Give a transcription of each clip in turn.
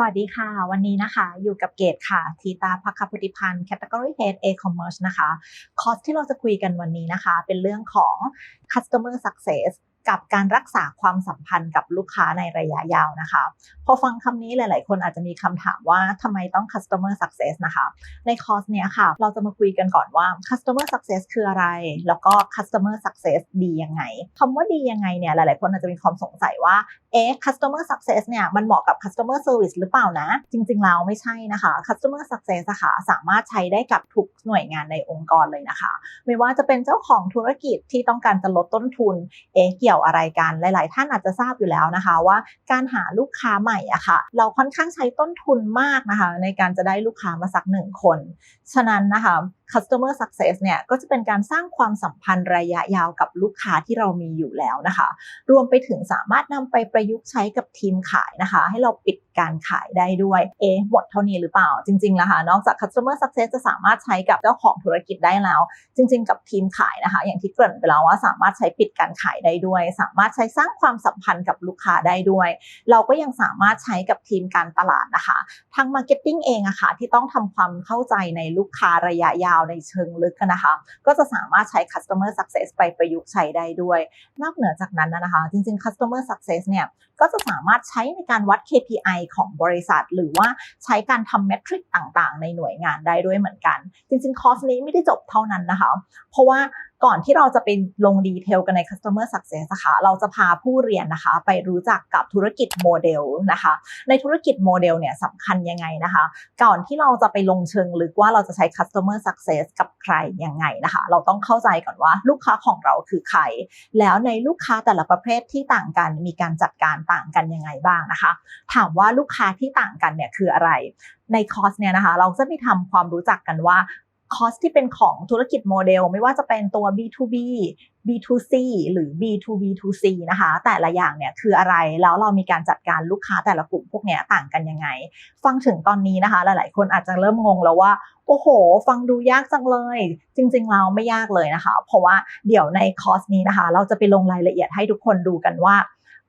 สวัสดีค่ะ วันนี้นะคะอยู่กับเกดค่ะ ทีตาพักคพุทธิพันธ์ Category Head A-commerce นะคะ คอร์สที่เราจะคุยกันวันนี้นะคะ เป็นเรื่องของ Customer Success กับการรักษาความสัมพันธ์กับลูกค้าในระยะยาวนะคะ พอฟังคำนี้หลาย ๆ คนอาจจะมีคำถามว่าทำไมต้อง customer success นะคะ ในคอร์สเนี้ยค่ะ เราจะมาคุยกันก่อนว่า customer success คืออะไร แล้วก็ customer success ดียังไงคำว่าดียังไงเนี่ยหลาย ๆ คนอาจจะมีความสงสัยว่าเอ๊ะ customer success เนี่ยมันเหมาะกับ customer service หรือเปล่านะ จริง ๆ แล้วไม่ใช่นะคะ customer success ะค่ะสามารถใช้ได้กับทุกหน่วยงานในองค์กรเลยนะคะ ไม่ว่าจะเป็นเจ้าของธุรกิจที่ต้องการจะลดต้นทุนเอ๊ะเกี่ยวอะไรกัน หลาย ๆ ท่านอาจจะทราบอยู่แล้วนะคะว่าการหาลูกค้าใหม่อะค่ะ เราค่อนข้างใช้ต้นทุนมากนะคะ ในการจะได้ลูกค้ามาสักหนึ่งคน ฉะนั้นนะคะ customer success เนี่ยก็จะเป็นการสร้างความสัมพันธ์ระยะยาวกับลูกค้าที่เรามีอยู่แล้วนะคะ รวมไปถึงสามารถนำไปประยุกต์ใช้กับทีมขายนะคะ ให้เราปิดการขายได้ด้วย เอ๊หมดเท่านี้หรือเปล่า จริงๆแล้วค่ะนอกจาก customer success จะสามารถใช้กับเจ้าของธุรกิจได้แล้ว จริง ๆ กับทีมขายนะคะ อย่างที่เกริ่นไปแล้วว่าสามารถใช้ปิดการขายได้ด้วย สามารถใช้สร้างความสัมพันธ์กับลูกค้าได้ด้วย เราก็ยังสามารถใช้กับทีมการตลาดนะคะทาง marketing เองอะค่ะที่ต้องทำความเข้าใจในลูกค้าระยะยาวในเชิงลึกนะคะ ก็จะสามารถใช้ customer success ไปประยุกต์ใช้ได้ด้วย นอกเหนือจากนั้นนะคะ จริง ๆ customer success เนี่ยก็จะสามารถใช้ในการวัด KPI ของบริษัท หรือว่าใช้การทำเมทริกต่างๆ ในหน่วยงานได้ด้วยเหมือนกัน จริง ๆ คอร์สนี้ไม่ได้จบเท่านั้นนะคะ เพราะว่าก่อนที่เราจะไปลงดีเทลกันใน customer success นะคะเราจะพาผู้เรียนนะคะ ไปรู้จักกับธุรกิจโมเดลนะคะ ในธุรกิจโมเดลเนี่ยสำคัญยังไงนะคะ ก่อนที่เราจะไปลงเชิงลึกว่าเราจะใช้ customer success กับใครยังไงนะคะ เราต้องเข้าใจก่อนว่าลูกค้าของเราคือใคร แล้วในลูกค้าแต่ละประเภทที่ต่างกันมีการจัดการต่างกันยังไงบ้างนะคะ ถามว่าลูกค้าที่ต่างกันเนี่ยคืออะไรในคอร์สเนี่ยนะคะ เราจะมีทำความรู้จักกันว่า คอสที่เป็นของธุรกิจโมเดล ไม่ว่าจะเป็นตัว B2B B2C หรือ B2B2C นะคะ แต่ละอย่างเนี่ยคืออะไร แล้วเรามีการจัดการลูกค้าแต่ละกลุ่มพวกนี้ต่างกันยังไง ฟังถึงตอนนี้นะคะ หลาย ๆ คนอาจจะเริ่มงงแล้วว่า โอ้โห ฟังดูยากจังเลย จริง ๆ เราไม่ยากเลยนะคะ เพราะว่าเดี๋ยวในคอร์สนี้นะคะ เราจะไปลงรายละเอียดให้ทุกคนดูกันว่า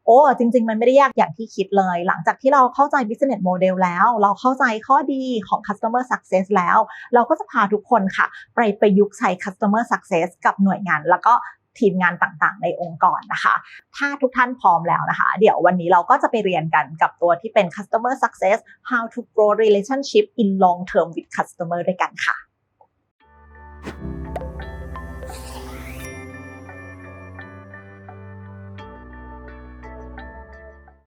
โอ้จริง ๆ มันไม่ได้ยากอย่างที่คิดเลย หลังจากที่เราเข้าใจ business model แล้ว เราเข้าใจข้อดีของ customer success แล้ว เราก็จะพาทุกคนค่ะ ไปประยุกต์ใช้ customer success กับหน่วยงาน แล้วก็ทีมงานต่างๆ ในองค์กรนะคะ ถ้าทุกท่านพร้อมแล้วนะคะ เดี๋ยววันนี้เราก็จะไปเรียนกันกับตัวที่เป็น customer success how to grow relationship in long term with customer ด้วยกันค่ะ